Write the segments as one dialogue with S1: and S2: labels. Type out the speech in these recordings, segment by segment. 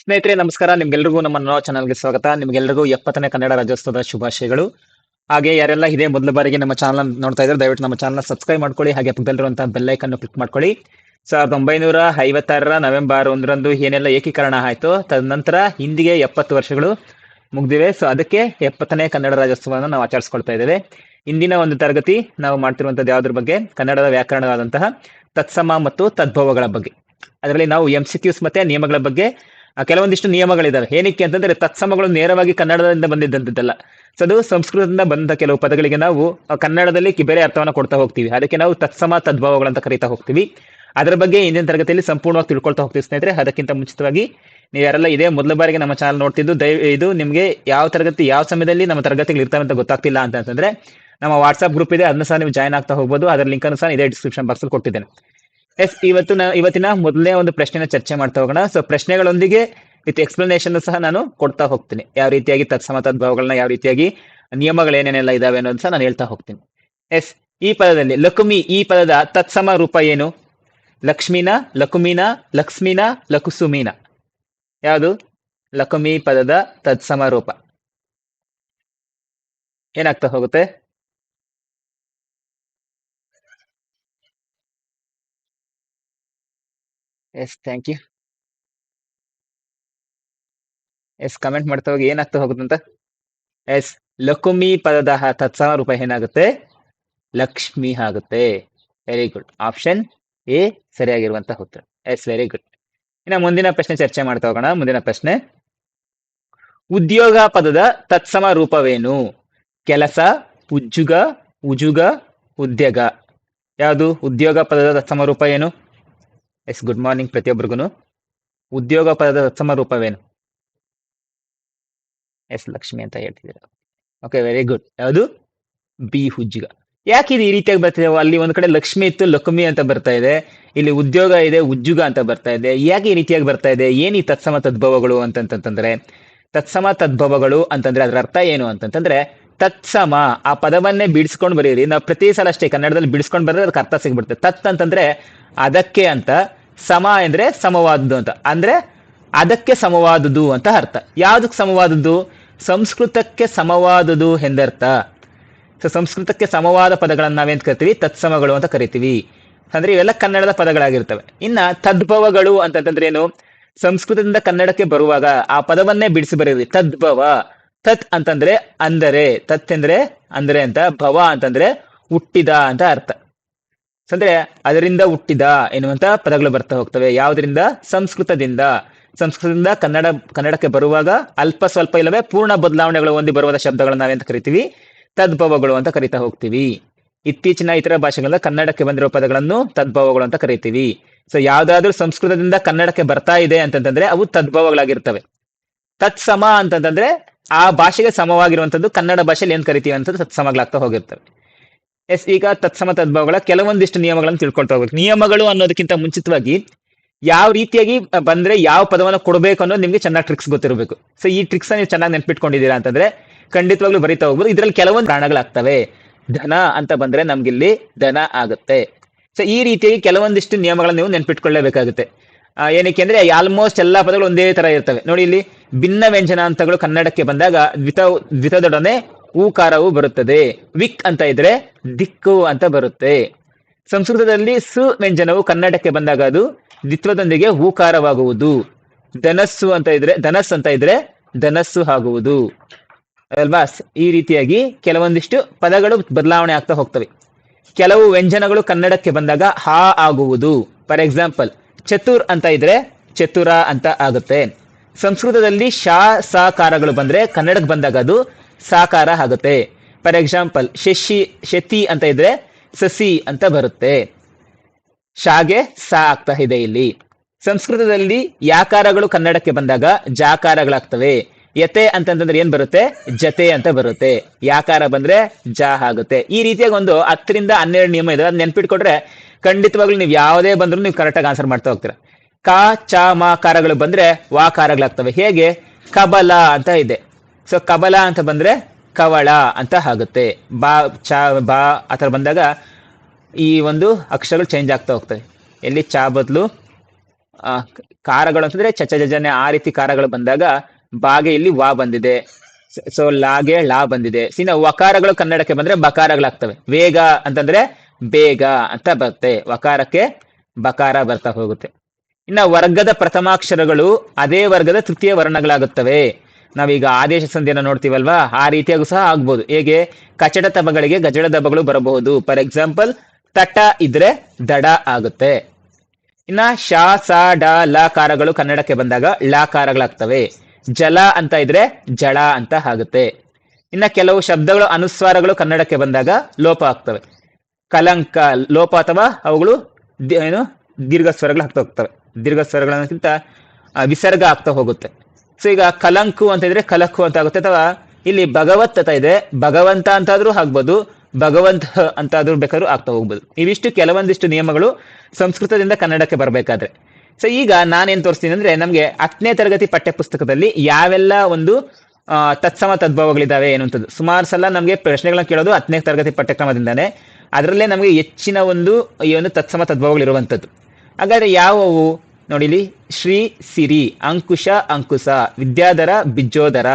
S1: ಸ್ನೇಹಿತರೆ, ನಮಸ್ಕಾರ. ನಿಮ್ಗೆಲ್ರಿಗೂ ನಮ್ಮ ನೋ ಚಾನಲ್ಗೆ ಸ್ವಾಗತ. ನಿಮ್ಗೆಲ್ರಿಗೂ ಎಪ್ಪತ್ತನೇ ಕನ್ನಡ ರಾಜ್ಯೋತ್ಸವದ ಶುಭಾಶಯಗಳು. ಹಾಗೆ ಯಾರೆಲ್ಲ ಇದೇ ಮೊದಲ ಬಾರಿಗೆ ನಮ್ಮ ಚಾನಲ್ ನೋಡ್ತಾ ಇದ್ದಾರೆ, ದಯವಿಟ್ಟು ನಮ್ಮ ಚಾನಲ್ ಸಬ್ಸ್ಕ್ರೈಬ್ ಮಾಡ್ಕೊಳ್ಳಿ, ಹಾಗೆ ಪಕ್ಕದಲ್ಲಿರುವಂತಹ ಬೆಲ್ ಐಕನ್ ಕ್ಲಿಕ್ ಮಾಡ್ಕೊಳ್ಳಿ. ಸಾವಿರದ ಒಂಬೈನೂರ ಐವತ್ತಾರರ ನವೆಂಬರ್ ಒಂದರಂದು ಏನೆಲ್ಲ ಏಕೀಕರಣ ಆಯಿತು, ತದನಂತರ ಹಿಂದಿಗೆ ಎಪ್ಪತ್ತು ವರ್ಷಗಳು ಮುಗ್ದಿವೆ. ಸೊ ಅದಕ್ಕೆ ಎಪ್ಪತ್ತನೇ ಕನ್ನಡ ರಾಜ್ಯೋತ್ಸವವನ್ನು ನಾವು ಆಚರಿಸ್ಕೊಳ್ತಾ ಇದ್ದೇವೆ. ಇಂದಿನ ಒಂದು ತರಗತಿ ನಾವು ಮಾಡ್ತಿರುವಂಥದ್ದು ಯಾವುದ್ರ ಬಗ್ಗೆ? ಕನ್ನಡದ ವ್ಯಾಕರಣವಾದಂತಹ ತತ್ಸಮ ಮತ್ತು ತದ್ಭವಗಳ ಬಗ್ಗೆ. ಅದರಲ್ಲಿ ನಾವು ಎಂ ಸಿ ಕ್ಯೂಸ್ ಮತ್ತೆ ನಿಯಮಗಳ ಬಗ್ಗೆ ಕೆಲವೊಂದಿಷ್ಟು ನಿಯಮಗಳಿದಾವೆ. ಏನಕ್ಕೆ ಅಂತಂದ್ರೆ ತತ್ಸಮಗಳು ನೇರವಾಗಿ ಕನ್ನಡದಿಂದ ಬಂದಿದ್ದಂಥದ್ದಲ್ಲ. ಸೊ ಅದು ಸಂಸ್ಕೃತದಿಂದ ಬಂದ ಕೆಲವು ಪದಗಳಿಗೆ ನಾವು ಕನ್ನಡದಲ್ಲಿ ಬೇರೆ ಅರ್ಥವನ್ನು ಕೊಡ್ತಾ ಹೋಗ್ತೀವಿ. ಅದಕ್ಕೆ ನಾವು ತತ್ಸಮ ತದ್ಭಾವಗಳಂತ ಕರಿತಾ ಹೋಗ್ತೀವಿ. ಅದರ ಬಗ್ಗೆ ಇಂದಿನ ತರಗತಿಯಲ್ಲಿ ಸಂಪೂರ್ಣವಾಗಿ ತಿಳ್ಕೊಳ್ತಾ ಹೋಗ್ತೀವಿ ಸ್ನೇಹಿತರೆ. ಅದಕ್ಕಿಂತ ಮುಂಚಿತವಾಗಿ ನೀವು ಯಾರೆಲ್ಲ ಇದೇ ಮೊದಲ ಬಾರಿಗೆ ನಮ್ಮ ಚಾನಲ್ ನೋಡ್ತಿದ್ದು, ದಯ, ಇದು ನಿಮಗೆ ಯಾವ ತರಗತಿ, ಯಾವ ಸಮಯದಲ್ಲಿ ನಮ್ಮ ತರಗತಿಗಳು ಇರ್ತವೆ ಅಂತ ಗೊತ್ತಾಗ್ತಿಲ್ಲ ಅಂತ ಅಂತಂದ್ರೆ, ನಮ್ಮ ವಾಟ್ಸ್ಆಪ್ ಗ್ರೂಪ್ ಇದೆ. ಅದನ್ನ ಸಹ ನೀವು ಜಾಯ್ನ್ ಆಗ್ತಾ ಹೋಗ್ಬೋದು. ಅದರ ಲಿಂಕ್ ಅನ್ನು ಸಹ ಇದೇ ಡಿಸ್ಕ್ರಿಪ್ಷನ್ ಬಾಕ್ಸ್ ಕೊಟ್ಟಿದ್ದೇನೆ. ಎಸ್ ಇವತ್ತು ಇವತ್ತಿನ ಮೊದಲನೇ ಒಂದು ಪ್ರಶ್ನೆನ ಚರ್ಚೆ ಮಾಡ್ತಾ ಹೋಗೋಣ. ಸೊ ಪ್ರಶ್ನೆಗಳೊಂದಿಗೆ ವಿತ್ ಎಕ್ಸ್ಪ್ಲನೇಷನ್ ಸಹ ನಾನು ಕೊಡ್ತಾ ಹೋಗ್ತೀನಿ. ಯಾವ ರೀತಿಯಾಗಿ ತತ್ಸಮ ತದ್ಭಾವಗಳನ್ನ ಯಾವ ರೀತಿಯಾಗಿ ನಿಯಮಗಳು ಏನೇನೆಲ್ಲ ಇದಾವೆ ಅನ್ನೋದು ಸಹ ನಾನು ಹೇಳ್ತಾ ಹೋಗ್ತೀನಿ. ಎಸ್, ಈ ಪದದಲ್ಲಿ ಲಕುಮಿ, ಈ ಪದದ ತತ್ಸಮ ರೂಪ ಏನು? ಲಕ್ಷ್ಮೀನ, ಲಕುಮಿನ, ಲಕ್ಷ್ಮೀನ, ಲಕುಸುಮೀನ. ಯಾವುದು? ಲಕುಮಿ ಪದದ ತತ್ಸಮ ರೂಪ. ಏನಾಗ್ತಾ ಹೋಗುತ್ತೆ? Yes thank you yes comment ಮಾಡ್ತಾ ಹೋಗಿ ಏನಾಗ್ತಾ ಹೋಗುತ್ತಂತ? ಎಸ್ ಲಕುಮಿ ಪದದ ತತ್ಸಮ ರೂಪ ಏನಾಗುತ್ತೆ? ಲಕ್ಷ್ಮಿ ಆಗುತ್ತೆ. ವೆರಿ ಗುಡ್ ಆಪ್ಷನ್ ಎ ಸರಿಯಾಗಿರುವಂತಹ ಉತ್ತರ. ಎಸ್ ವೆರಿ ಗುಡ್ ಇನ್ನು ಮುಂದಿನ ಪ್ರಶ್ನೆ ಚರ್ಚೆ ಮಾಡ್ತಾ ಹೋಗೋಣ. ಮುಂದಿನ ಪ್ರಶ್ನೆ. ಉದ್ಯೋಗ ಪದದ ತತ್ಸಮ ರೂಪವೇನು? ಕೆಲಸ, ಉಜ್ಜುಗ, ಉಜುಗ, ಉದ್ಯೋಗ. ಯಾವುದು? ಉದ್ಯೋಗ ಪದದ ತತ್ಸಮ ರೂಪ ಏನು? ಎಸ್, ಗುಡ್ ಮಾರ್ನಿಂಗ್ ಪ್ರತಿಯೊಬ್ಬರಿಗೂ ಉದ್ಯೋಗ ಪದದ ತತ್ಸಮ ರೂಪವೇನು? ಎಸ್, ಲಕ್ಷ್ಮಿ ಅಂತ ಹೇಳ್ತಿದ್ದೀರಾ. Okay, very good. ಯಾವುದು? ಬಿ, ಹುಜ್ಜಿಗ. ಯಾಕೆ ಇದು ಈ ರೀತಿಯಾಗಿ ಬರ್ತಿದೆ? ಅಲ್ಲಿ ಒಂದು ಕಡೆ ಲಕ್ಷ್ಮಿ ಇತ್ತು, ಲಕ್ಷ್ಮಿ ಅಂತ ಬರ್ತಾ ಇದೆ. ಇಲ್ಲಿ ಉದ್ಯೋಗ ಇದೆ ಉಜ್ಜುಗ ಅಂತ ಬರ್ತಾ ಇದೆ. ಯಾಕೆ ಈ ರೀತಿಯಾಗಿ ಬರ್ತಾ ಇದೆ? ಏನು ಈ ತತ್ಸಮ ತದ್ಭವಗಳು ಅಂತಂತಂದ್ರೆ ತತ್ಸಮ ತದ್ಭವಗಳು ಅಂತಂದ್ರೆ ಅದರ ಅರ್ಥ ಏನು ಅಂತಂತಂದ್ರೆ ತತ್ಸಮ, ಆ ಪದವನ್ನೇ ಬಿಡಿಸ್ಕೊಂಡು ಬರೀರಿ ನಾವು ಪ್ರತಿ ಸಲ ಅಷ್ಟೇ ಕನ್ನಡದಲ್ಲಿ ಬಿಡಿಸ್ಕೊಂಡು ಬರೆದ್ರೆ ಅದಕ್ಕೆ ಅರ್ಥ ಸಿಗ್ಬಿಡುತ್ತೆ. ತತ್ ಅಂತಂದ್ರೆ ಅದಕ್ಕೆ ಅಂತ, ಸಮ ಅಂದ್ರೆ ಸಮವಾದದ್ದು ಅಂತ. ಅಂದ್ರೆ ಅದಕ್ಕೆ ಸಮವಾದದ್ದು ಅಂತ ಅರ್ಥ. ಯಾವ್ದಕ್ಕೆ ಸಮವಾದದ್ದು? ಸಂಸ್ಕೃತಕ್ಕೆ ಸಮವಾದುದು ಎಂದರ್ಥ. ಸೊ ಸಂಸ್ಕೃತಕ್ಕೆ ಸಮವಾದ ಪದಗಳನ್ನ ನಾವೇನ್ ಕರಿತೀವಿ? ತತ್ಸಮಗಳು ಅಂತ ಕರಿತೀವಿ. ಅಂದ್ರೆ ಇವೆಲ್ಲ ಕನ್ನಡದ ಪದಗಳಾಗಿರ್ತವೆ. ಇನ್ನ ತದ್ಭವಗಳು ಅಂತಂತಂದ್ರೆ ಏನು? ಸಂಸ್ಕೃತದಿಂದ ಕನ್ನಡಕ್ಕೆ ಬರುವಾಗ ಆ ಪದವನ್ನೇ ಬಿಡಿಸಿ ಬರೀರಿ ತದ್ಭವ. ತತ್ ಅಂತಂದ್ರೆ ಅಂದರೆ ತತ್ ಅಂದ್ರೆ ಅಂದರೆ ಅಂತ, ಭವ ಅಂತಂದ್ರೆ ಹುಟ್ಟಿದ ಅಂತ ಅರ್ಥ. ಅಂದ್ರೆ ಅದರಿಂದ ಹುಟ್ಟಿದ ಎನ್ನುವಂತ ಪದಗಳು ಬರ್ತಾ ಹೋಗ್ತವೆ. ಯಾವುದರಿಂದ? ಸಂಸ್ಕೃತದಿಂದ. ಸಂಸ್ಕೃತದಿಂದ ಕನ್ನಡ, ಕನ್ನಡಕ್ಕೆ ಬರುವಾಗ ಅಲ್ಪ ಸ್ವಲ್ಪ ಇಲ್ಲವೇ ಪೂರ್ಣ ಬದಲಾವಣೆಗಳು ಹೊಂದಿ ಬರುವ ಶಬ್ದಗಳು ನಾವೆಂತ ಕರಿತೀವಿ? ತದ್ಭವಗಳು ಅಂತ ಕರಿತಾ ಹೋಗ್ತೀವಿ. ಇತ್ತೀಚಿನ ಇತರ ಭಾಷೆಗಳಿಂದ ಕನ್ನಡಕ್ಕೆ ಬಂದಿರೋ ಪದಗಳನ್ನು ತದ್ಭವಗಳು ಅಂತ ಕರಿತೀವಿ. ಸೊ ಯಾವ್ದಾದ್ರೂ ಸಂಸ್ಕೃತದಿಂದ ಕನ್ನಡಕ್ಕೆ ಬರ್ತಾ ಇದೆ ಅಂತಂತಂದ್ರೆ ಅವು ತದ್ಭವಗಳಾಗಿರ್ತವೆ. ತತ್ಸಮ ಅಂತಂತಂದ್ರೆ ಆ ಭಾಷೆಗೆ ಸಮವಾಗಿರುವಂಥದ್ದು ಕನ್ನಡ ಭಾಷೆಯಲ್ಲಿ ಏನು ಕರಿತೀವಿ ಅಂತ ತತ್ಸಮಗಳಾಗ್ತಾ ಹೋಗಿರ್ತವೆ. ಎಸ್, ಈಗ ತತ್ಸಮ ತದ್ಭವಗಳ ಕೆಲವೊಂದಿಷ್ಟು ನಿಯಮಗಳನ್ನು ತಿಳ್ಕೊಳ್ತಾ ಹೋಗ್ಬೇಕು. ನಿಯಮಗಳು ಅನ್ನೋದಕ್ಕಿಂತ ಮುಂಚಿತವಾಗಿ ಯಾವ ರೀತಿಯಾಗಿ ಬಂದ್ರೆ ಯಾವ ಪದವನ್ನು ಕೊಡಬೇಕು ಅನ್ನೋದು ನಿಮಗೆ ಚೆನ್ನಾಗಿ ಟ್ರಿಕ್ಸ್ ಗೊತ್ತಿರಬೇಕು. ಸೊ ಈ ಟ್ರಿಕ್ಸ್ ನೀವು ಚೆನ್ನಾಗಿ ನೆನ್ಪಿಟ್ಕೊಂಡಿದ್ದೀರಾ ಅಂತಂದ್ರೆ ಖಂಡಿತವಾಗ್ಲೂ ಬರಿತಾ ಹೋಗ್ಬೋದು. ಇದರಲ್ಲಿ ಕೆಲವೊಂದು ಪ್ರಾಣಗಳಾಗ್ತವೆ. ಧನ ಅಂತ ಬಂದ್ರೆ ನಮ್ಗಿಲ್ಲಿ ಧನ ಆಗುತ್ತೆ. ಸೊ ಈ ರೀತಿಯಾಗಿ ಕೆಲವೊಂದಿಷ್ಟು ನಿಯಮಗಳನ್ನು ನೀವು ನೆನ್ಪಿಟ್ಕೊಳ್ಳೇಬೇಕಾಗುತ್ತೆ. ಏನಕ್ಕೆ ಅಂದ್ರೆ ಆಲ್ಮೋಸ್ಟ್ ಎಲ್ಲಾ ಪದಗಳು ಒಂದೇ ತರ ಇರ್ತವೆ. ನೋಡಿ ಇಲ್ಲಿ ಭಿನ್ನ ವ್ಯಂಜನ ಅಂತಗಳು ಕನ್ನಡಕ್ಕೆ ಬಂದಾಗ ದ್ವಿತ, ದ್ವಿತದೊಡನೆ ಊಕಾರವು ಬರುತ್ತದೆ. ವಿಕ್ ಅಂತ ಇದ್ರೆ ದಿಕ್ಕು ಅಂತ ಬರುತ್ತೆ. ಸಂಸ್ಕೃತದಲ್ಲಿ ಸು ವ್ಯಂಜನವು ಕನ್ನಡಕ್ಕೆ ಬಂದಾಗ ಅದು ದ್ವಿತ್ವದೊಂದಿಗೆ ಹೂಕಾರವಾಗುವುದು ಧನಸ್ಸು ಅಂತ ಇದ್ರೆ, ಧನಸ್ ಅಂತ ಇದ್ರೆ ಧನಸ್ಸು ಆಗುವುದು. ಅಲ್ವಾ? ಈ ರೀತಿಯಾಗಿ ಕೆಲವೊಂದಿಷ್ಟು ಪದಗಳು ಬದಲಾವಣೆ ಆಗ್ತಾ ಹೋಗ್ತವೆ. ಕೆಲವು ವ್ಯಂಜನಗಳು ಕನ್ನಡಕ್ಕೆ ಬಂದಾಗ ಹಾ ಆಗುವುದು. ಫಾರ್ ಎಕ್ಸಾಂಪಲ್, ಚತುರ್ ಅಂತ ಇದ್ರೆ ಚತುರ ಅಂತ ಆಗುತ್ತೆ. ಸಂಸ್ಕೃತದಲ್ಲಿ ಶಾ, ಸಾಕಾರಗಳು ಬಂದ್ರೆ ಕನ್ನಡಕ್ಕೆ ಬಂದಾಗ ಅದು ಸಾಕಾರ ಆಗುತ್ತೆ. ಫಾರ್ ಎಕ್ಸಾಂಪಲ್ ಶಶಿ, ಶತಿ ಅಂತ ಇದ್ರೆ ಸಸಿ ಅಂತ ಬರುತ್ತೆ. ಶಾಗೆ ಸಾ ಆಗ್ತಾ ಇದೆ ಇಲ್ಲಿ. ಸಂಸ್ಕೃತದಲ್ಲಿ ಯಾಕಾರಗಳು ಕನ್ನಡಕ್ಕೆ ಬಂದಾಗ ಜಾಕಾರಗಳಾಗ್ತವೆ. ಯತೆ ಅಂತಂದ್ರೆ ಏನ್ ಬರುತ್ತೆ? ಜತೆ ಅಂತ ಬರುತ್ತೆ. ಯಾಕಾರ ಬಂದ್ರೆ ಜಾ ಆಗುತ್ತೆ. ಈ ರೀತಿಯಾಗಿ ಒಂದು ಹತ್ತರಿಂದ ಹನ್ನೆರಡು ನಿಯಮ ಇದೆ. ಅದ್ ನೆನ್ಪಿಟ್ಕೊಟ್ರೆ ಖಂಡಿತವಾಗ್ಲೂ ನೀವು ಯಾವುದೇ ಬಂದ್ರು ನೀವು ಕರೆಕ್ಟಾಗಿ ಆನ್ಸರ್ ಮಾಡ್ತಾ ಹೋಗ್ತೀರಾ. ಕ, ಚ, ಮ ಕಾರಗಳು ಬಂದ್ರೆ ವಾಕಾರಗಳಾಗ್ತವೆ ಹೇಗೆ? ಕಬಲ ಅಂತ ಇದೆ. ಸೊ ಕಬಲ ಅಂತ ಬಂದ್ರೆ ಕವಳ ಅಂತ ಆಗುತ್ತೆ. ಬಾ, ಚ, ಬಾ ಆ ಥರ ಬಂದಾಗ ಈ ಒಂದು ಅಕ್ಷರಗಳು ಚೇಂಜ್ ಆಗ್ತಾ ಹೋಗ್ತವೆ. ಎಲ್ಲಿ ಚಾ ಬದಲು ಕಾರಗಳು ಅಂತಂದ್ರೆ ಚಚ ಜಜನೆ ಆ ರೀತಿ ಕಾರಗಳು ಬಂದಾಗ ಬಾಗೆ ಇಲ್ಲಿ ವಾ ಬಂದಿದೆ. ಸೊ ಲಾಗೆ ಲಾ ಬಂದಿದೆ. ಇನ್ನು ವಕಾರಗಳು ಕನ್ನಡಕ್ಕೆ ಬಂದ್ರೆ ಬಕಾರಗಳಾಗ್ತವೆ. ವೇಗ ಅಂತಂದ್ರೆ ಬೇಗ ಅಂತ ಬರುತ್ತೆ. ವಕಾರಕ್ಕೆ ಬಕಾರ ಬರ್ತಾ ಹೋಗುತ್ತೆ. ಇನ್ನ ವರ್ಗದ ಪ್ರಥಮಾಕ್ಷರಗಳು ಅದೇ ವರ್ಗದ ತೃತೀಯ ವರ್ಣಗಳಾಗುತ್ತವೆ. ನಾವೀಗ ಆದೇಶ ಸಂಧಿಯನ್ನು ನೋಡ್ತೀವಲ್ವಾ? ಆ ರೀತಿಯಾಗೂ ಸಹ ಆಗ್ಬೋದು. ಹೇಗೆ? ಕಚಡ ತಬಗಳಿಗೆ ಗಜಡ ದಬ್ಬಗಳು ಬರಬಹುದು. ಫಾರ್ ಎಕ್ಸಾಂಪಲ್ ತಟ ಇದ್ರೆ ದಡ ಆಗುತ್ತೆ. ಇನ್ನ ಶ, ಸ, ಡ, ಲ ಕಾರಗಳು ಕನ್ನಡಕ್ಕೆ ಬಂದಾಗ ಳಕಾರಗಳಾಗ್ತವೆ. ಜಲ ಅಂತ ಇದ್ರೆ ಜಳ ಅಂತ ಆಗುತ್ತೆ. ಇನ್ನ ಕೆಲವು ಶಬ್ದಗಳು, ಅನುಸ್ವಾರಗಳು ಕನ್ನಡಕ್ಕೆ ಬಂದಾಗ ಲೋಪ ಆಗ್ತವೆ. ಕಲಂಕ, ಲೋಪ ಅಥವಾ ಅವುಗಳು ಏನು ದೀರ್ಘ ಸ್ವರಗಳು ಹಾಕ್ತಾ ಹೋಗ್ತವೆ ದೀರ್ಘ ಸ್ವರಗಳನ್ನಕ್ಕಿಂತ ವಿಸರ್ಗ ಆಗ್ತಾ ಹೋಗುತ್ತೆ. ಸೊ ಈಗ ಕಲಂಕು ಅಂತ ಇದ್ರೆ ಕಲಕ್ಕು ಅಂತ ಆಗುತ್ತೆ ಅಥವಾ ಇಲ್ಲಿ ಭಗವತ್ ಅಂತ ಇದೆ. ಭಗವಂತ ಅಂತಾದ್ರೂ ಆಗ್ಬೋದು, ಭಗವಂತ ಅಂತಾದ್ರೂ ಬೇಕಾದ್ರೂ ಆಗ್ತಾ ಹೋಗ್ಬೋದು. ಇವಿಷ್ಟು ಕೆಲವೊಂದಿಷ್ಟು ನಿಯಮಗಳು ಸಂಸ್ಕೃತದಿಂದ ಕನ್ನಡಕ್ಕೆ ಬರಬೇಕಾದ್ರೆ. ಸೊ ಈಗ ನಾನೇನ್ ತೋರಿಸ್ತೀನಿ ಅಂದ್ರೆ ನಮಗೆ ಹತ್ತನೇ ತರಗತಿ ಪಠ್ಯಪುಸ್ತಕದಲ್ಲಿ ಯಾವೆಲ್ಲ ಒಂದು ತತ್ಸಮ ಏನು ಅಂತದ್ದು ಸುಮಾರು ಸಲ ನಮಗೆ ಪ್ರಶ್ನೆಗಳನ್ನ ಕೇಳೋದು ಹತ್ತನೇ ತರಗತಿ ಪಠ್ಯಕ್ರಮದಿಂದಾನೆ. ಅದರಲ್ಲೇ ನಮಗೆ ಹೆಚ್ಚಿನ ಒಂದು, ಈ ಒಂದು ತತ್ಸಮ ತದ್ಭವಗಳು ಇರುವಂತದ್ದು ಹಾಗಾದ್ರೆ ಯಾವವು? ನೋಡಿಲಿ, ಶ್ರೀ ಸಿರಿ, ಅಂಕುಶ ಅಂಕುಶ ವಿದ್ಯಾಧರ, ಬಿಜ್ಜೋದರ,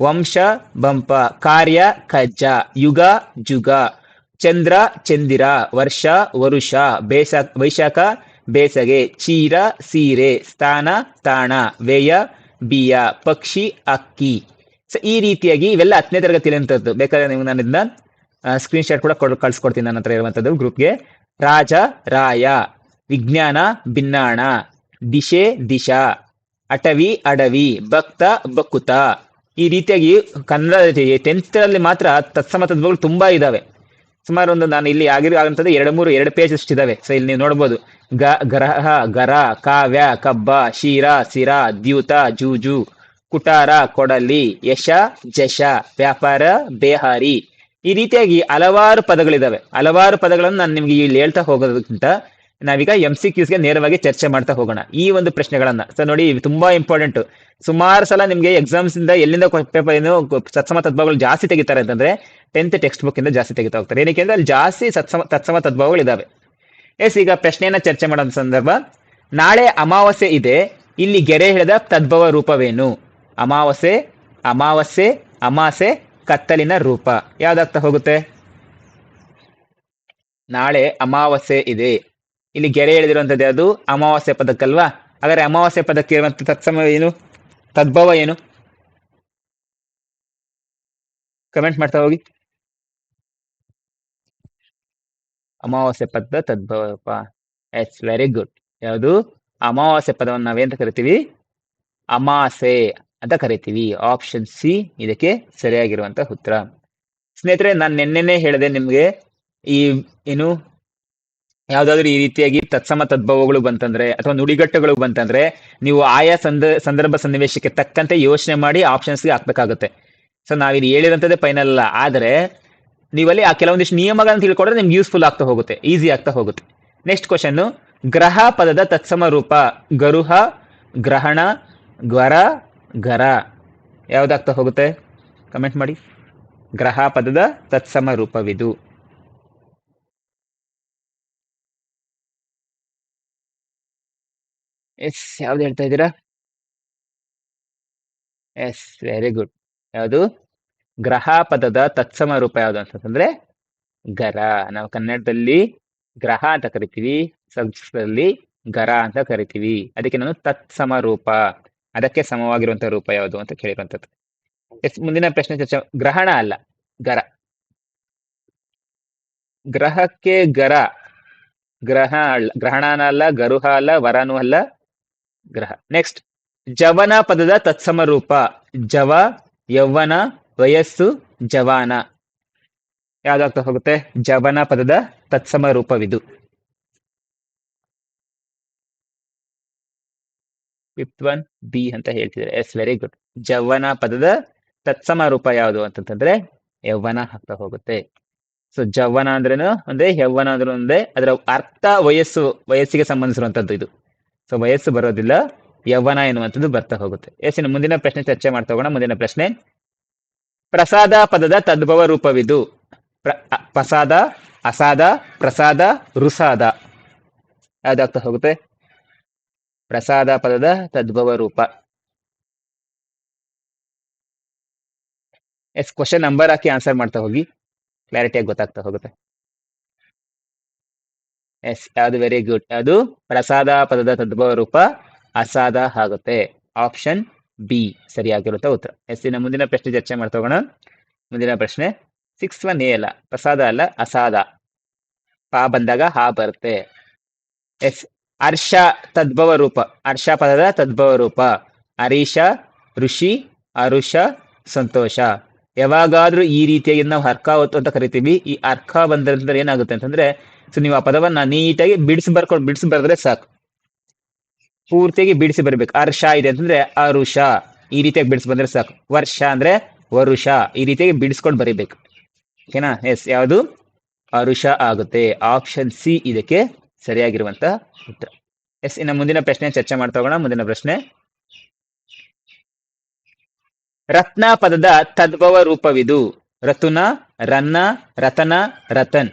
S1: ವಂಶ, ಬಂಪ, ಕಾರ್ಯ ಕಜ್ಜ ಯುಗ, ಜುಗ, ಚಂದ್ರ, ಚಂದಿರ, ವರ್ಷ, ವರುಷ, ಬೇಸ, ವೈಶಾಖ, ಬೇಸಗೆ, ಚೀರ, ಸೀರೆ, ಸ್ಥಾನ, ತಾಣ, ವ್ಯಯ, ಬಿಯ, ಪಕ್ಷಿ, ಅಕ್ಕಿ. ಸೊ ಈ ರೀತಿಯಾಗಿ ಇವೆಲ್ಲ ಹತ್ತನೇ ತರಗತಿಯಲ್ಲಿ ಅಂತದ್ದು ಬೇಕಾದ್ರೆ ನೀವು ನಾನು ಇದನ್ನ ಸ್ಕ್ರೀನ್ ಶಾಟ್ ಕೂಡ ಕೊಡ್, ಕಳ್ಸ್ಕೊಡ್ತೀನಿ ನನ್ನ ಹತ್ರ ಇರುವಂತದ್ದು ಗ್ರೂಪ್ಗೆ ರಾಜ, ರಾಯ. ವಿಜ್ಞಾನ, ಭಿನ್ನಾಣ, ದಿಶೆ, ದಿಶಾ, ಅಟವಿ, ಅಡವಿ, ಭಕ್ತ ಬಕ್ಕುತ ಈ ರೀತಿಯಾಗಿ ಕನ್ನಡ ಟೆಂತ್ ಅಲ್ಲಿ ಮಾತ್ರ ತತ್ಸಮ ತದ್ಭವಗಳು ತುಂಬಾ ಇದಾವೆ. ಸುಮಾರು ಒಂದು ನಾನು ಇಲ್ಲಿ ಆಗಿರೋ ಆಗಂಥದ್ದು ಎರಡು ಮೂರು, ಎರಡು ಪೇಜ್ ಇದಾವೆ ಸೊ ಇಲ್ಲಿ ನೀವು ನೋಡ್ಬೋದು. ಗ, ಗ್ರಹ, ಗರ ಕಾವ್ಯ ಕಬ್ಬ, ಶಿರ, ಸಿರ, ದ್ಯೂತ, ಜೂಜು, ಕುಟಾರ, ಕೊಡಲಿ, ಯಶ, ಜಶ, ವ್ಯಾಪಾರ, ಬೇಹಾರಿ. ಈ ರೀತಿಯಾಗಿ ಹಲವಾರು ಪದಗಳಿದಾವೆ. ಹಲವಾರು ಪದಗಳನ್ನು ನಾನು ನಿಮ್ಗೆ ಇಲ್ಲಿ ಹೇಳ್ತಾ ಹೋಗೋದಕ್ಕಿಂತ ನಾವೀಗ ಎಂ ಸಿ ಕ್ಯೂಸ್ಗೆ ನೇರವಾಗಿ ಚರ್ಚೆ ಮಾಡ್ತಾ ಹೋಗೋಣ. ಈ ಒಂದು ಪ್ರಶ್ನೆಗಳನ್ನ. ಸೊ ನೋಡಿ ತುಂಬಾ ಇಂಪಾರ್ಟೆಂಟ್ ಸುಮಾರು ಸಲ ನಿಮಗೆ ಎಕ್ಸಾಮ್ಸ್ ಇಂದ ಎಲ್ಲಿಂದ ಪೇಪರ್ ಏನು ಸತ್ಸಮ ತದ್ಭಾವಗಳು ಜಾಸ್ತಿ ತೆಗಿತಾರೆ ಅಂತಂದ್ರೆ ಟೆಂತ್ ಟೆಕ್ಸ್ಟ್ ಬುಕ್ ಇಂದ ಜಾಸ್ತಿ ತೆಗಿತಾ ಹೋಗ್ತಾರೆ. ಏನಕ್ಕೆ ಅಂದ್ರೆ ಅಲ್ಲಿ ಜಾಸ್ತಿ ಸತ್ಸಮ, ತತ್ಸಮ ತದ್ಭಾವಗಳು ಇದಾವೆ. ಎಸ್, ಈಗ ಪ್ರಶ್ನೆಯನ್ನ ಚರ್ಚೆ ಮಾಡೋ ಸಂದರ್ಭ. ನಾಳೆ ಅಮಾವಾಸ್ಯೆ ಇದೆ. ಇಲ್ಲಿ ಗೆರೆ ಹಿಡಿದ ತದ್ಭವ ರೂಪವೇನು? ಅಮಾವಾಸ್ಯೆ ಅಮಾವಾಸ್ಯೆ, ಅಮಾಸೆ, ಕತ್ತಲಿನ ರೂಪ. ಯಾವ್ದಾಗ್ತಾ ಹೋಗುತ್ತೆ? ನಾಳೆ ಅಮಾವಾಸ್ಯೆ ಇದೆ. ಇಲ್ಲಿ ಗೆರೆ ಎಳೆದಿರುವಂತದ್ದು ಅದು ಅಮಾವಾಸ್ಯೆ ಪದಕ್ಕಲ್ವಾ? ಹಾಗಾದ್ರೆ ಅಮಾವಾಸ್ಯೆ ಪದಕ್ಕೆ ಇರುವಂತ ತತ್ಸಮ ಏನು? ತದ್ಭವ ಏನು? ಕಮೆಂಟ್ ಮಾಡ್ತಾ ಹೋಗಿ. ಅಮಾವಾಸ್ಯೆ ಪದ ತದ್ಭವಪ್ಪ. ಎಸ್ ವೆರಿ ಗುಡ್ ಯಾವುದು? ಅಮಾವಾಸ್ಯೆ ಪದವನ್ನು ನಾವೇಂತ ಕರಿತೀವಿ? ಅಮಾಸೆ ಅಂತ ಕರಿತೀವಿ. ಆಪ್ಷನ್ ಸಿ ಇದಕ್ಕೆ ಸರಿಯಾಗಿರುವಂತ ಉತ್ತರ. ಸ್ನೇಹಿತರೆ, ನಾನು ನಿನ್ನೆನೆ ಹೇಳಿದೆ ನಿಮಗೆ ಈ ಏನು ಯಾವ್ದಾದ್ರು ಈ ರೀತಿಯಾಗಿ ತತ್ಸಮ ತದ್ಭವಗಳು ಬಂತಂದ್ರೆ ಅಥವಾ ನುಡಿಗಟ್ಟುಗಳು ಬಂತಂದ್ರೆ ನೀವು ಆಯಾ ಸಂದ, ಸಂದರ್ಭ ಸನ್ನಿವೇಶಕ್ಕೆ ತಕ್ಕಂತೆ ಯೋಚನೆ ಮಾಡಿ ಆಪ್ಷನ್ಸ್ಗೆ ಹಾಕ್ಬೇಕಾಗುತ್ತೆ. ಸೊ ನಾವಿಲ್ಲಿ ಹೇಳಿರೋಂಥದ್ದೇ ಫೈನಲ್ ಅಲ್ಲ. ಆದರೆ, ನೀವಲ್ಲಿ ಆ ಕೆಲವೊಂದಿಷ್ಟು ನಿಯಮಗಳನ್ನು ತಿಳ್ಕೊಂಡ್ರೆ ನಿಮ್ಗೆ ಯೂಸ್ಫುಲ್ ಆಗ್ತಾ ಹೋಗುತ್ತೆ ಈಸಿ ಆಗ್ತಾ ಹೋಗುತ್ತೆ. ನೆಕ್ಸ್ಟ್ ಕ್ವಶನ್ ಗ್ರಹ ಪದದ ತತ್ಸಮ ರೂಪ, ಗರುಹ, ಗ್ರಹಣ ಗ್ವರ ಗರ. ಯಾವ್ದಾಗ್ತಾ ಹೋಗುತ್ತೆ? ಕಮೆಂಟ್ ಮಾಡಿ. ಗ್ರಹ ಪದದ ತತ್ಸಮ ರೂಪವಿದು. ಎಸ್ ಯಾವ್ದು ಹೇಳ್ತಾ ಇದ್ದೀರಾ? ಎಸ್ ವೆರಿ ಗುಡ್ ಯಾವುದು? ಗ್ರಹ ಪದದ ತತ್ಸಮ ರೂಪ ಯಾವುದು ಅಂತಂದ್ರೆ ಗರ. ನಾವು ಕನ್ನಡದಲ್ಲಿ ಗ್ರಹ ಅಂತ ಕರಿತೀವಿ, ಸಂಸ್ಕೃತದಲ್ಲಿ ಗರ ಅಂತ ಕರಿತೀವಿ. ಅದಕ್ಕೆ ನಾನು ತತ್ಸಮ ರೂಪ. ಅದಕ್ಕೆ ಸಮವಾಗಿರುವಂತಹ ರೂಪ ಯಾವುದು ಅಂತ ಕೇಳಿರುವಂತದ್ದು. ಎಸ್ ಮುಂದಿನ ಪ್ರಶ್ನೆ ಚರ್ಚೆ ಗ್ರಹಣ ಅಲ್ಲ, ಗರ. ಗ್ರಹಕ್ಕೆ ಗರ. ಗ್ರಹ ಅಲ್ಲ ಗ್ರಹಣನ ಅಲ್ಲ, ಗರುಹ ಅಲ್ಲ, ವರನೂ ಅಲ್ಲ ಗ್ರಹ. ನೆಕ್ಸ್ಟ್ ಜವನ ಪದದ ತತ್ಸಮ ರೂಪ. ಜವ, ಯೌವನ, ವಯಸ್ಸು, ಜವಾನ. ಯಾವ್ದಾಗ್ತಾ ಹೋಗುತ್ತೆ? ಜವನ ಪದದ ತತ್ಸಮ ರೂಪವಿದು. ಫಿಫ್ತ್ ಒನ್ ಬಿ ಅಂತ ಹೇಳ್ತಿದ್ದಾರೆ. ಎಸ್ ವೆರಿ ಗುಡ್ ಜವನ ಪದದ ತತ್ಸಮ ರೂಪ ಯಾವುದು ಅಂತಂತಂದ್ರೆ, ಯೌವನ ಆಗ್ತಾ ಹೋಗುತ್ತೆ. ಸೊ ಜವನ ಅಂದ್ರೇನು? ಅಂದ್ರೆ ಯೌವನ ಅಂದ್ರೆ, ಅದರ ಅರ್ಥ ವಯಸ್ಸು, ವಯಸ್ಸಿಗೆ ಸಂಬಂಧಿಸಿರುವಂತದ್ದು ಇದು. ಸೊ ವಯಸ್ಸು ಬರೋದಿಲ್ಲ. ಯೌವನ ಎನ್ನುವಂಥದ್ದು ಬರ್ತಾ ಹೋಗುತ್ತೆ. ಎಸ್ ಇನ್ನು ಮುಂದಿನ ಪ್ರಶ್ನೆ ಚರ್ಚೆ ಮಾಡ್ತಾ ಹೋಗೋಣ. ಮುಂದಿನ ಪ್ರಶ್ನೆ. ಪ್ರಸಾದ ಪದದ ತದ್ಭವ ರೂಪವಿದು. ಪ್ರ ಪ್ರಸಾದ, ಅಸಾದ, ಪ್ರಸಾದ, ರುಸಾದ. ಯಾವ್ದಾಗ್ತಾ ಹೋಗುತ್ತೆ. ಪ್ರಸಾದ ಪದದ ತದ್ಭವ ರೂಪ. ಎಸ್ ಕ್ವಶನ್ ನಂಬರ್ ಹಾಕಿ ಆನ್ಸರ್ ಮಾಡ್ತಾ ಹೋಗಿ. ಕ್ಲಾರಿಟಿಯಾಗಿ ಗೊತ್ತಾಗ್ತಾ ಹೋಗುತ್ತೆ. ಎಸ್, ಯಾವುದು ವೆರಿ ಗುಡ್ ಅದು ಪ್ರಸಾದ ಪದದ ತದ್ಭವ ರೂಪ ಅಸಾದ ಆಗುತ್ತೆ. ಆಪ್ಷನ್ ಬಿ ಸರಿಯಾಗಿರುತ್ತೆ ಉತ್ತರ. ಎಸ್, ಇನ್ನು ಮುಂದಿನ ಪ್ರಶ್ನೆ ಚರ್ಚೆ ಮಾಡ್ತೋಗೋಣ ಮುಂದಿನ ಪ್ರಶ್ನೆ ಸಿಕ್ಸ್ ಒನ್ ಎ ಅಲ್ಲ, ಪ್ರಸಾದ ಅಲ್ಲ, ಅಸಾದ. ಪಾ ಬಂದಾಗ ಹಾ ಬರುತ್ತೆ. ಎಸ್, ಹರ್ಷ ತದ್ಭವ ರೂಪ ಹರ್ಷ ಪದದ ತದ್ಭವ ರೂಪ ಹರೀಶ, ಋಷಿ, ಅರುಷ, ಸಂತೋಷ. ಯಾವಾಗಾದ್ರೂ ಈ ರೀತಿಯಾಗಿ ನಾವು ಅರ್ಕಾವತ್ತು ಅಂತ ಕರಿತೀವಿ. ಈ ಅರ್ಕ ಬಂದ್ರೆ ಏನಾಗುತ್ತೆ ಅಂತಂದ್ರೆ ಸೊ ನೀವು ಆ ಪದವನ್ನ ನೀಟಾಗಿ ಬಿಡಿಸಿ ಬರ್ಕೊಂಡು ಬಿಡಿಸಿ ಬರೆದ್ರೆ ಸಾಕು. ಪೂರ್ತಿಯಾಗಿ ಬಿಡಿಸಿ ಬರ್ಬೇಕು. ಅರ್ಷ ಇದೆ ಅಂತಂದ್ರೆ ಅರುಷ. ಈ ರೀತಿಯಾಗಿ ಬಿಡಿಸಿ ಬಂದ್ರೆ ಸಾಕು. ವರ್ಷ ಅಂದ್ರೆ ವರುಷ. ಈ ರೀತಿಯಾಗಿ ಬಿಡಿಸ್ಕೊಂಡು ಬರಿಬೇಕು. ಓಕೆನಾ? ಎಸ್ ಯಾವುದು? ಅರುಷ ಆಗುತ್ತೆ. ಆಪ್ಷನ್ ಸಿ ಇದಕ್ಕೆ ಸರಿಯಾಗಿರುವಂತ ಉತ್ತರ. ಎಸ್ ಇನ್ನು ಮುಂದಿನ ಪ್ರಶ್ನೆ ಚರ್ಚೆ ಮಾಡ್ತಾ ಹೋಗೋಣ. ಮುಂದಿನ ಪ್ರಶ್ನೆ. ರತ್ನ ಪದದ ತದ್ಭವ ರೂಪವಿದು. ರತುನ, ರನ್ನ, ರತನ, ರತನ್.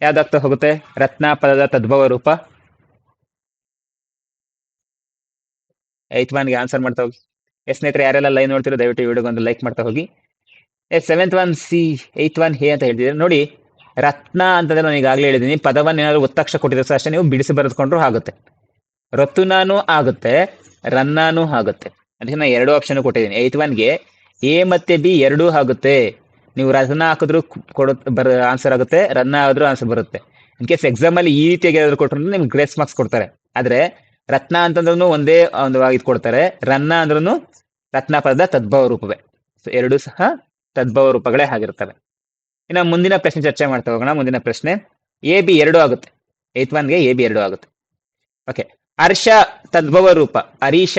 S1: ಯಾವ್ದಾಗ್ತಾ ಹೋಗುತ್ತೆ? ರತ್ನ ಪದದ ತದ್ಭವ ರೂಪ. ಏತ್ ಒನ್ಗೆ ಆನ್ಸರ್ ಮಾಡ್ತಾ ಹೋಗಿ. ಎಸ್ ಸ್ನೇಹಿತರೆ, ಯಾರೆಲ್ಲ ಲೈನ್ ನೋಡ್ತಿರೋ ದಯವಿಟ್ಟು ವಿಡಿಯೋಗೆ ಒಂದು ಲೈಕ್ ಮಾಡ್ತಾ ಹೋಗಿ. Yes seventh one C eighth one ಹೇ ಅಂತ ಹೇಳ್ತಿದ್ರೆ ನೋಡಿ, ರತ್ನ ಅಂತಂದ್ರೆ ನಾನು ಈಗಾಗಲೇ ಹೇಳಿದ್ದೀನಿ. ಪದವನ್ನು ಏನಾದ್ರು ಒತ್ತಕ್ಷ ಕೊಟ್ಟಿದ್ರೆ ಸಹ ಅಷ್ಟೇ ನೀವು ಬಿಡಿಸಿ ಬರೆದುಕೊಂಡ್ರು ಆಗುತ್ತೆ. ರತುನಾನು ಆಗುತ್ತೆ, ರನ್ನಾನು ಆಗುತ್ತೆ. ಅದಕ್ಕೆ ನಾನು ಎರಡು ಆಪ್ಷನ್ ಕೊಟ್ಟಿದ್ದೀನಿ. ಏತ್ ಒನ್ಗೆ ಎ ಮತ್ತೆ ಬಿ ಎರಡೂ ಆಗುತ್ತೆ. ನೀವು ರನ್ ಹಾಕಿದ್ರು ಕೊಡೋ ಬರ ಆನ್ಸರ್ ಆಗುತ್ತೆ. ರನ್ನ ಆದ್ರೂ ಆನ್ಸರ್ ಬರುತ್ತೆ. ಇನ್ ಕೇಸ್ ಎಕ್ಸಾಮ್ ಅಲ್ಲಿ ಈ ರೀತಿಯಾಗಿ ಏನಾದ್ರು ಕೊಟ್ಟರು ನಿಮ್ಗೆ ಗ್ರೇಸ್ ಮಾರ್ಕ್ಸ್ ಕೊಡ್ತಾರೆ. ಆದ್ರೆ ರತ್ನ ಅಂತಂದ್ರೂ ಒಂದೇ ಒಂದು ಇದು ಕೊಡ್ತಾರೆ. ರನ್ನ ಅಂದ್ರೂ ರತ್ನ ಪದದ ತದ್ಭವ ರೂಪವೇ. ಸೊ ಎರಡೂ ಸಹ ತದ್ಭವ ರೂಪಗಳೇ ಆಗಿರ್ತವೆ ಇನ್ನು ಮುಂದಿನ ಪ್ರಶ್ನೆ ಚರ್ಚೆ ಮಾಡ್ತಾ ಹೋಗೋಣ. ಮುಂದಿನ ಪ್ರಶ್ನೆ ಎ ಬಿ ಎರಡು ಆಗುತ್ತೆ. ಏತ್ ಒನ್ಗೆ ಎ ಬಿ ಎರಡು ಆಗುತ್ತೆ. ಓಕೆ ಹರ್ಷ ತದ್ಭವ ರೂಪ. ಹರೀಶ,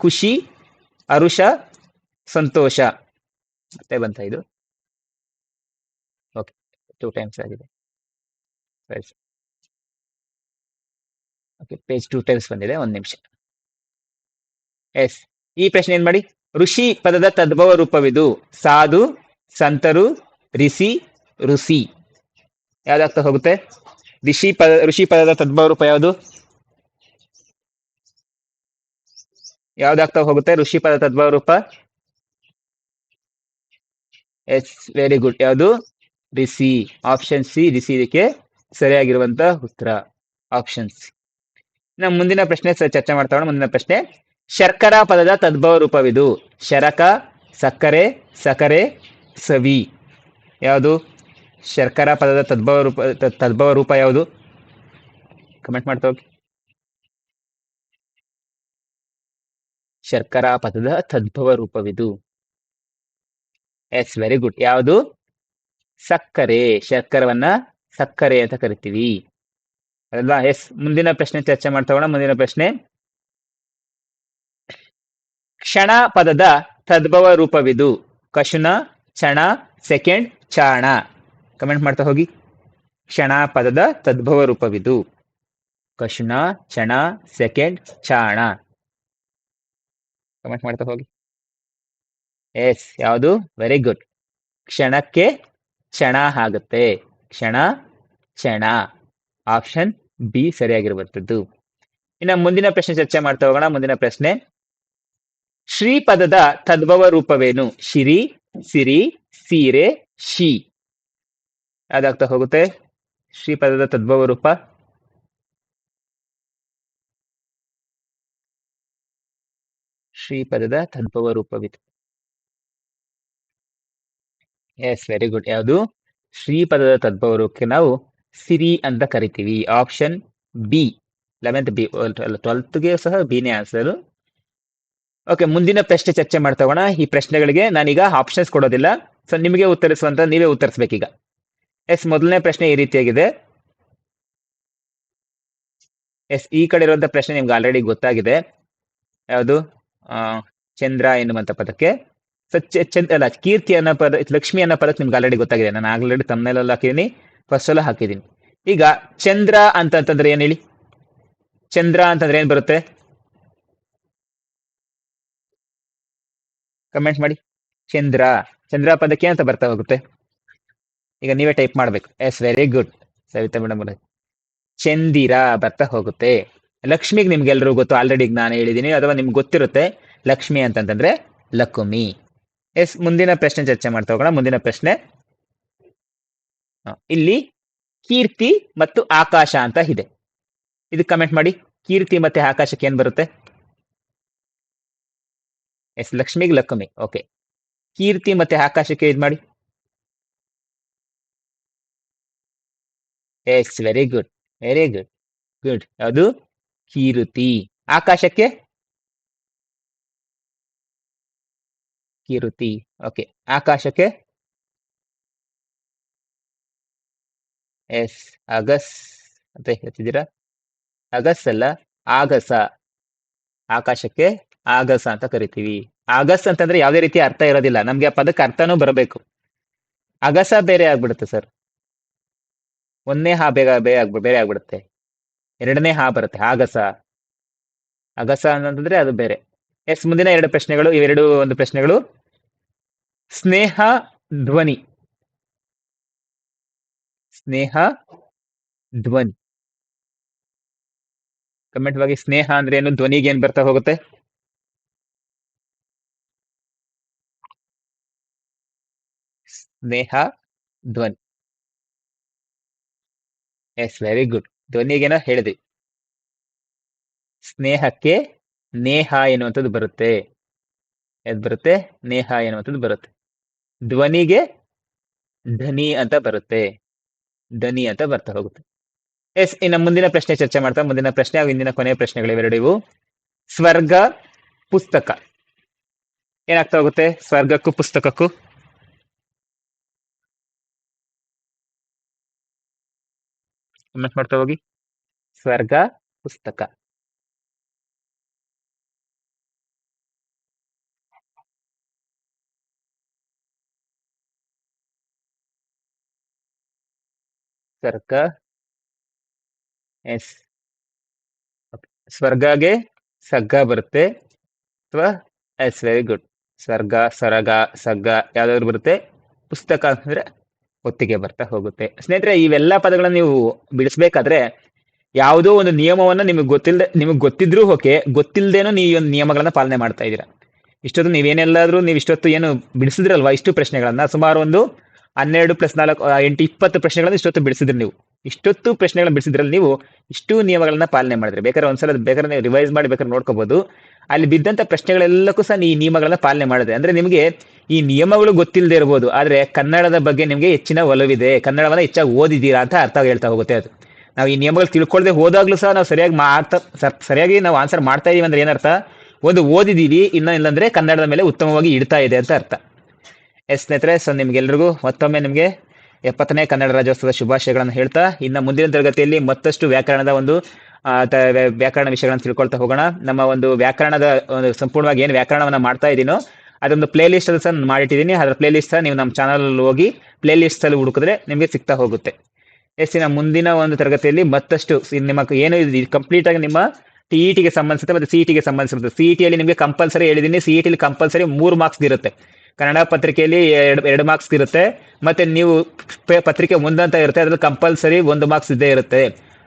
S1: ಖುಷಿ ಅರುಷ, ಸಂತೋಷ. ಮತ್ತೆ ಬಂತ ಇದು? ಓಕೆ ಟೂ ಟೈಮ್ಸ್ ಆಗಿದೆ. ಓಕೆ ಪೇಜ್ ಟೂ ಟೈಮ್ಸ್ ಬಂದಿದೆ, ಒಂದು ನಿಮಿಷ. ಎಸ್ ಈ ಪ್ರಶ್ನೆ ಏನ್ ಮಾಡಿ? ಋಷಿ ಪದದ ತದ್ಭವ ರೂಪವಿದು. ಸಾಧು, ಸಂತರು, ರಿಸಿ, ಋಷಿ. ಯಾವ್ದಾಗ್ತಾ ಹೋಗುತ್ತೆ? ಋಷಿ ಪದ, ಋಷಿ ಪದದ ತದ್ಭವ ರೂಪ ಯಾವುದು? ಯಾವ್ದಾಗ್ತಾ ಹೋಗುತ್ತೆ? ಋಷಿ ಪದ ತದ್ಭವ ರೂಪ ಎಸ್, ವೆರಿ ಗುಡ್. ಯಾವುದು? ರಿಸಿ. ಆಪ್ಷನ್ ಸಿ, ರಿಸಿ ಇದಕ್ಕೆ ಸರಿಯಾಗಿರುವಂತ ಉತ್ತರ. Option C. ನಮ್ಮ ಮುಂದಿನ ಪ್ರಶ್ನೆ ಚರ್ಚೆ ಮಾಡ್ತಾ ಮುಂದಿನ ಪ್ರಶ್ನೆ. ಶರ್ಕರ ಪದದ ತದ್ಭವ ರೂಪವಿದು ಶರಕ, ಸಕ್ಕರೆ, ಸಕರೆ, ಸವಿ. ಯಾವುದು? ಶರ್ಕರ ಪದದ ತದ್ಭವ ರೂಪ ತದ್ಭವ ರೂಪ ಯಾವುದು? ಕಮೆಂಟ್ ಮಾಡ್ತಾ ಹೋಗಿ. ಶರ್ಕರ ಪದದ ತದ್ಭವ ರೂಪವಿದು. ಎಸ್ ವೆರಿ ಗುಡ್ ಯಾವುದು? ಸಕ್ಕರೆ. ಶರ್ಕರವನ್ನ ಸಕ್ಕರೆ ಅಂತ ಕರಿತೀವಿ. ಅಲ್ವಾ? ಎಸ್ ಮುಂದಿನ ಪ್ರಶ್ನೆ ಚರ್ಚೆ ಮಾಡ್ತಾ ಮುಂದಿನ ಪ್ರಶ್ನೆ. ಕ್ಷಣ ಪದದ ತದ್ಭವ ರೂಪವಿದು. ಕಶುನ ಚಣ ಸೆಕೆಂಡ್, ಚಾಣ. ಕಮೆಂಟ್ ಮಾಡ್ತಾ ಹೋಗಿ. ಕ್ಷಣ ಪದದ ತದ್ಭವ ರೂಪವಿದು. ಕಶುನ ಚಣ ಸೆಕೆಂಡ್, ಚಾಣ. ಕಮೆಂಟ್ ಮಾಡ್ತಾ ಹೋಗಿ. ಎಸ್ ಯಾವುದು? ವೆರಿ ಗುಡ್ ಕ್ಷಣಕ್ಕೆ ಕ್ಷಣ ಆಗುತ್ತೆ. ಕ್ಷಣ ಕ್ಷಣ. ಆಪ್ಷನ್ ಬಿ ಸರಿಯಾಗಿರುವಂಥದ್ದು. ಇನ್ನು ಮುಂದಿನ ಪ್ರಶ್ನೆ ಚರ್ಚೆ ಮಾಡ್ತಾ ಹೋಗೋಣ. ಮುಂದಿನ ಪ್ರಶ್ನೆ. ಶ್ರೀಪದದ ತದ್ಭವ ರೂಪವೇನು? ಶಿರಿ, ಸಿರಿ, ಸೀರೆ, ಶಿ. ಯಾವ್ದಾಗ್ತಾ ಹೋಗುತ್ತೆ. ಶ್ರೀಪದದ ತದ್ಭವ ರೂಪ. ಶ್ರೀಪದದ ತದ್ಭವ ರೂಪವಿದು ಎಸ್ ವೆರಿ ಗುಡ್ ಯಾವುದು? ಶ್ರೀಪದದ ತದ್ಭವ ರೂಪಕ್ಕೆ ನಾವು ಸಿರಿ ಅಂತ ಕರಿತೀವಿ. ಆಪ್ಷನ್ ಬಿ ಲೆವೆಂತ್ ಬಿ ಟ್ವೆಲ್ತ್ಗೆ ಸಹ ಬಿನೇ ಆನ್ಸರ್ ಓಕೆ ಮುಂದಿನ ಪ್ರಶ್ನೆ ಚರ್ಚೆ ಮಾಡ್ತಾ ಈ ಪ್ರಶ್ನೆಗಳಿಗೆ ನಾನೀಗ ಆಪ್ಷನ್ಸ್ ಕೊಡೋದಿಲ್ಲ. ಸೊ ನಿಮಗೆ ಉತ್ತರಿಸುವಂತ ನೀವೇ ಉತ್ತರಿಸ್ಬೇಕೀಗ. ಎಸ್ ಮೊದಲನೇ ಪ್ರಶ್ನೆ ಈ ರೀತಿಯಾಗಿದೆ. ಎಸ್ ಈ ಕಡೆ ಇರುವಂತ ಪ್ರಶ್ನೆ ನಿಮ್ಗೆ ಆಲ್ರೆಡಿ ಗೊತ್ತಾಗಿದೆ. ಯಾವುದು? ಚಂದ್ರ ಎನ್ನುವಂತ ಪದಕ್ಕೆ. ಚಂದ್ರ ಅಲ್ಲ, ಕೀರ್ತಿ ಅನ್ನೋ ಪದ, ಲಕ್ಷ್ಮಿ ಅನ್ನೋ ಪದಕ್ಕೆ ನಿಮ್ಗೆ ಆಲ್ರೆಡಿ ಗೊತ್ತಾಗಿದೆ. ನಾನು ಆಲ್ರೆಡಿ ತಮ್ಮನೆಲ್ಲ ಹಾಕಿದ್ದೀನಿ ಫಸ್ಟ್ ಎಲ್ಲ ಹಾಕಿದ್ದೀನಿ. ಈಗ ಚಂದ್ರ ಅಂತಂತಂದ್ರೆ ಏನ್ ಹೇಳಿ? ಚಂದ್ರ ಅಂತಂದ್ರೆ ಏನ್ ಬರುತ್ತೆ? ಕಮೆಂಟ್ ಮಾಡಿ. ಚಂದ್ರ. ಚಂದ್ರ ಪದಕ್ಕೆ ಅಂತ ಬರ್ತಾ ಹೋಗುತ್ತೆ. ಈಗ ನೀವೇ ಟೈಪ್ ಮಾಡ್ಬೇಕು. Yes very good Savitha madam ಚಂದಿರ ಬರ್ತಾ ಹೋಗುತ್ತೆ. ಲಕ್ಷ್ಮಿಗೆ ನಿಮ್ಗೆಲ್ರಿಗೂ ಗೊತ್ತು ಆಲ್ರೆಡಿ ನಾನು ಹೇಳಿದ್ದೀನಿ ಅಥವಾ ನಿಮ್ಗೆ ಗೊತ್ತಿರುತ್ತೆ, ಲಕ್ಷ್ಮಿ ಅಂತಂತಂದ್ರೆ ಲಕುಮಿ. ಎಸ್, ಮುಂದಿನ ಪ್ರಶ್ನೆ ಚರ್ಚೆ ಮಾಡ್ತಾ ಹೋಗೋಣ, ಮುಂದಿನ ಪ್ರಶ್ನೆ. ಇಲ್ಲಿ ಕೀರ್ತಿ ಮತ್ತು ಆಕಾಶ ಅಂತ ಇದೆ. ಇದು ಕಮೆಂಟ್ ಮಾಡಿ, ಕೀರ್ತಿ ಮತ್ತೆ ಆಕಾಶಕ್ಕೆ ಏನ್ ಬರುತ್ತೆ? ಎಸ್, ಲಕ್ಷ್ಮಿಗೆ ಲಕ್ಷ್ಮಿ ಓಕೆ ಕೀರ್ತಿ ಮತ್ತೆ ಆಕಾಶಕ್ಕೆ ಇದು ಮಾಡಿ. Yes very good very good good ಅದು ಕೀರುತಿ. ಆಕಾಶಕ್ಕೆ? ಕೀರುತಿ. ಓಕೆ. ಆಕಾಶಕ್ಕೆ? ಎಸ್. ಅಗಸ್ ಅಂತ ಹೇಳ್ತಿದ್ದೀರಾ? ಅಗಸ್ ಅಲ್ಲ, ಆಗಸ. ಆಕಾಶಕ್ಕೆ ಆಗಸ ಅಂತ ಕರಿತೀವಿ. ಆಗಸ್ ಅಂತಂದ್ರೆ ಯಾವುದೇ ರೀತಿ ಅರ್ಥ ಇರೋದಿಲ್ಲ. ನಮ್ಗೆ ಆ ಪದಕ್ಕೆ ಅರ್ಥನೂ ಬರಬೇಕು. ಅಗಸ ಬೇರೆ ಆಗ್ಬಿಡುತ್ತೆ ಸರ್. ಒಂದೇ ಹಾ ಬೇಗ ಬೇರೆ ಆಗ್ಬಿ ಬೇರೆ ಆಗ್ಬಿಡುತ್ತೆ. ಎರಡನೇ ಹಾ ಬರುತ್ತೆ, ಆಗಸ. ಅಗಸ ಅಂತಂದ್ರೆ ಅದು ಬೇರೆ. ಎಸ್, ಮುಂದಿನ ಎರಡು ಪ್ರಶ್ನೆಗಳು, ಇವೆರಡು ಒಂದು ಪ್ರಶ್ನೆಗಳು. ಸ್ನೇಹ, ಧ್ವನಿ. ಸ್ನೇಹ, ಧ್ವನಿ. ಕಮೆಂಟ್ ವಾಗಿ ಸ್ನೇಹ ಅಂದ್ರೆ ಏನು, ಧ್ವನಿಗೆ ಏನ್ ಬರ್ತಾ ಹೋಗುತ್ತೆ? ಸ್ನೇಹ, ಧ್ವನಿ. S, very good. ಧ್ವನಿಗೇನೋ ಹೇಳಿದ್ವಿ ಸ್ನೇಹಕ್ಕೆ ನೇಹ ಎನ್ನುವಂಥದ್ದು ಬರುತ್ತೆ. ಎದ್ ಬರುತ್ತೆ? ನೇಹ ಎನ್ನುವಂಥದ್ದು ಬರುತ್ತೆ. ಧ್ವನಿಗೆ ಧನಿ ಅಂತ ಬರುತ್ತೆ. ಧನಿ ಅಂತ ಬರ್ತಾ ಹೋಗುತ್ತೆ. ಎಸ್, ಇನ್ನ ಮುಂದಿನ ಪ್ರಶ್ನೆ ಚರ್ಚೆ ಮಾಡ್ತಾ, ಮುಂದಿನ ಪ್ರಶ್ನೆ ಹಾಗೂ ಇಂದಿನ ಕೊನೆಯ ಪ್ರಶ್ನೆಗಳು ಇವೆರಡು ಇವು ಸ್ವರ್ಗ, ಪುಸ್ತಕ. ಏನಾಗ್ತಾ ಹೋಗುತ್ತೆ? ಸ್ವರ್ಗಕ್ಕೂ ಪುಸ್ತಕಕ್ಕೂ ಕಮೆಂಟ್ ಮಾಡ್ತಾ ಹೋಗಿ. ಸ್ವರ್ಗ, ಪುಸ್ತಕ. ಸ್ವರ್ಗ, ಎಸ್. ಸ್ವರ್ಗಗೆ ಸಗ್ಗ ಬರುತ್ತೆ. ಅಥವಾ ಎಸ್ ವೆರಿ ಗುಡ್ ಸ್ವರ್ಗ, ಸರಗ, ಸಗ್ಗ, ಯಾವ್ದಾದ್ರು ಬರುತ್ತೆ. ಪುಸ್ತಕ ಅಂತಂದ್ರೆ ಒತ್ತಿಗೆ ಬರ್ತಾ ಹೋಗುತ್ತೆ. ಸ್ನೇಹಿತರೆ, ಇವೆಲ್ಲ ಪದಗಳನ್ನ ನೀವು ಬಿಡಿಸ್ಬೇಕಾದ್ರೆ ಯಾವುದೋ ಒಂದು ನಿಯಮವನ್ನ ನಿಮಗೆ ಗೊತ್ತಿಲ್ಲದೆ ನಿಮಗೆ ಗೊತ್ತಿದ್ರೂ ಓಕೆ ಗೊತ್ತಿಲ್ಲದೇನೋ ನೀವು ಒಂದು ನಿಯಮಗಳನ್ನ ಪಾಲನೆ ಮಾಡ್ತಾ ಇದ್ದೀರಾ. ಇಷ್ಟೊತ್ತು ನೀವೇನೆಲ್ಲಾದ್ರೂ ನೀವು ಇಷ್ಟೊತ್ತು ಏನು ಬಿಡಿಸಿದ್ರಲ್ವಾ? ಇಷ್ಟು ಪ್ರಶ್ನೆಗಳನ್ನ, ಸುಮಾರು ಒಂದು ಹನ್ನೆರಡು ಪ್ಲಸ್ ನಾಲ್ಕು ಎಂಟು, ಇಪ್ಪತ್ತು ಪ್ರಶ್ನೆಗಳನ್ನ ಇಷ್ಟೊತ್ತು ಬಿಡಿಸಿದ್ರಿ ನೀವು. ಇಷ್ಟೊತ್ತು ಪ್ರಶ್ನೆಗಳನ್ನ ಬಿಡಿಸಿದ್ರಲ್ಲಿ ನೀವು ಇಷ್ಟು ನಿಯಮಗಳನ್ನ ಪಾಲನೆ ಮಾಡಿದ್ರೆ. ಬೇಕಾದ್ರೆ ಒಂದ್ಸಲ ಬೇಕಾದ್ರೆ ನೀವು ರಿವೈಸ್ ಮಾಡಿ ಬೇಕಾದ್ರೆ ನೋಡ್ಕೋಬಹುದು ಅಲ್ಲಿ ಬಿದ್ದಂತ ಪ್ರಶ್ನೆಗಳೆಲ್ಲಕ್ಕೂ ಸಹ ಈ ನಿಯಮಗಳನ್ನ ಪಾಲನೆ ಮಾಡಿದೆ ಅಂದ್ರೆ ನಿಮಗೆ ಈ ನಿಯಮಗಳು ಗೊತ್ತಿಲ್ಲದೆ ಇರಬಹುದು ಆದ್ರೆ ಕನ್ನಡದ ಬಗ್ಗೆ ನಿಮಗೆ ಹೆಚ್ಚಿನ ಒಲವಿದೆ, ಕನ್ನಡವನ್ನ ಹೆಚ್ಚಾಗಿ ಓದಿದ್ದೀರಾ ಅಂತ ಅರ್ಥ ಹೇಳ್ತಾ ಹೋಗುತ್ತೆ ಅದು. ನಾವು ಈ ನಿಯಮಗಳು ತಿಳ್ಕೊಳ್ಳದೆ ಹೋದಾಗ್ಲೂ ಸಹ ನಾವು ಸರಿಯಾಗಿ ಮಾಡ್ತಾ ಸರಿಯಾಗಿ ನಾವು ಆನ್ಸರ್ ಮಾಡ್ತಾ ಇದೀವಿ ಅಂದ್ರೆ ಏನರ್ಥ? ಒಂದು ಓದಿದೀವಿ ಇನ್ನ ಇಲ್ಲಂದ್ರೆ ಕನ್ನಡದ ಮೇಲೆ ಉತ್ತಮವಾಗಿ ಇಡ್ತಾ ಇದೆ ಅಂತ ಅರ್ಥ. ಎಸ್ ಸ್ನೇಹಿತರೆ, ಸೊ ನಿಮ್ಗೆಲ್ರಿಗೂ ಮತ್ತೊಮ್ಮೆ ನಿಮಗೆ ಎಪ್ಪತ್ತನೇ ಕನ್ನಡ ರಾಜ್ಯೋತ್ಸವದ ಶುಭಾಶಯಗಳನ್ನು ಹೇಳ್ತಾ, ಇನ್ನು ಮುಂದಿನ ತರಗತಿಯಲ್ಲಿ ಮತ್ತಷ್ಟು ವ್ಯಾಕರಣದ ಒಂದು ವ್ಯಾಕರಣ ವಿಷಯಗಳನ್ನು ತಿಳ್ಕೊಳ್ತಾ ಹೋಗೋಣ. ನಮ್ಮ ಒಂದು ವ್ಯಾಕರಣದ, ಒಂದು ಸಂಪೂರ್ಣವಾಗಿ ಏನು ವ್ಯಾಕರಣವನ್ನ ಮಾಡ್ತಾ ಇದ್ದೀನೋ ಅದೊಂದು ಪ್ಲೇ ಲಿಸ್ಟ್ ಸಹ ಮಾಡಿಟ್ಟಿದ್ದೀನಿ. ಅದರ ಪ್ಲೇ ಲಿಸ್ಟ್ ಸಹ ನೀವು ನಮ್ಮ ಚಾನಲ್ ಹೋಗಿ ಪ್ಲೇ ಲಿಸ್ಟ್ ಅಲ್ಲಿ ಹುಡುಕಿದ್ರೆ ನಿಮಗೆ ಸಿಗ್ತಾ ಹೋಗುತ್ತೆ. ಎಸ್ ದಿನ ಮುಂದಿನ ಒಂದು ತರಗತಿಯಲ್ಲಿ ಮತ್ತಷ್ಟು ನಿಮ್ಮ ಏನು ಕಂಪ್ಲೀಟ್ ಆಗಿ ನಿಮ್ಮ ಟಿ ಇ ಟಿಗೆ ಸಂಬಂಧಿಸಿರುತ್ತೆ ಮತ್ತೆ ಸಿ ಟಿಗೆ ಸಂಬಂಧಿಸಿರುತ್ತೆ. ಸಿ ಟಿಯಲ್ಲಿ ನಿಮಗೆ ಕಂಪಲ್ಸರಿ ಹೇಳಿದ್ದೀನಿ. ಸಿ ಟಿಲಿ ಕಂಪಲ್ಸರಿ ಮೂರು ಮಾರ್ಕ್ಸ್ ಇರುತ್ತೆ. ಕನ್ನಡ ಪತ್ರಿಕೆಯಲ್ಲಿ ಎರಡು ಎರಡು ಮಾರ್ಕ್ಸ್ ಇರುತ್ತೆ. ಮತ್ತೆ ನೀವು ಪತ್ರಿಕೆ ಮುಂದಂತ ಇರುತ್ತೆ. ಅದ್ರಲ್ಲಿ ಕಂಪಲ್ಸರಿ ಒಂದು ಮಾರ್ಕ್ಸ್ ಇದ್ದೇ ಇರುತ್ತೆ.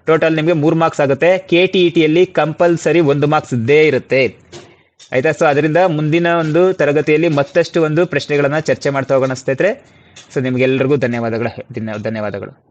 S1: ಟೋಟಲ್ ನಿಮಗೆ ಮೂರು ಮಾರ್ಕ್ಸ್ ಆಗುತ್ತೆ. ಕೆ ಟಿ ಇ ಟಿಯಲ್ಲಿ ಕಂಪಲ್ಸರಿ ಒಂದು ಮಾರ್ಕ್ಸ್ ಇದ್ದೇ ಇರುತ್ತೆ. ಆಯ್ತಾ? ಸೊ ಅದರಿಂದ ಮುಂದಿನ ಒಂದು ತರಗತಿಯಲ್ಲಿ ಮತ್ತಷ್ಟು ಒಂದು ಪ್ರಶ್ನೆಗಳನ್ನು ಚರ್ಚೆ ಮಾಡ್ತಾ ಹೋಗೋಣ ಸ್ನೇಹಿತರೆ. ಸೊ ನಿಮಗೆಲ್ಲರಿಗೂ ಧನ್ಯವಾದಗಳು. ಧನ್ಯ- ಧನ್ಯವಾದಗಳು.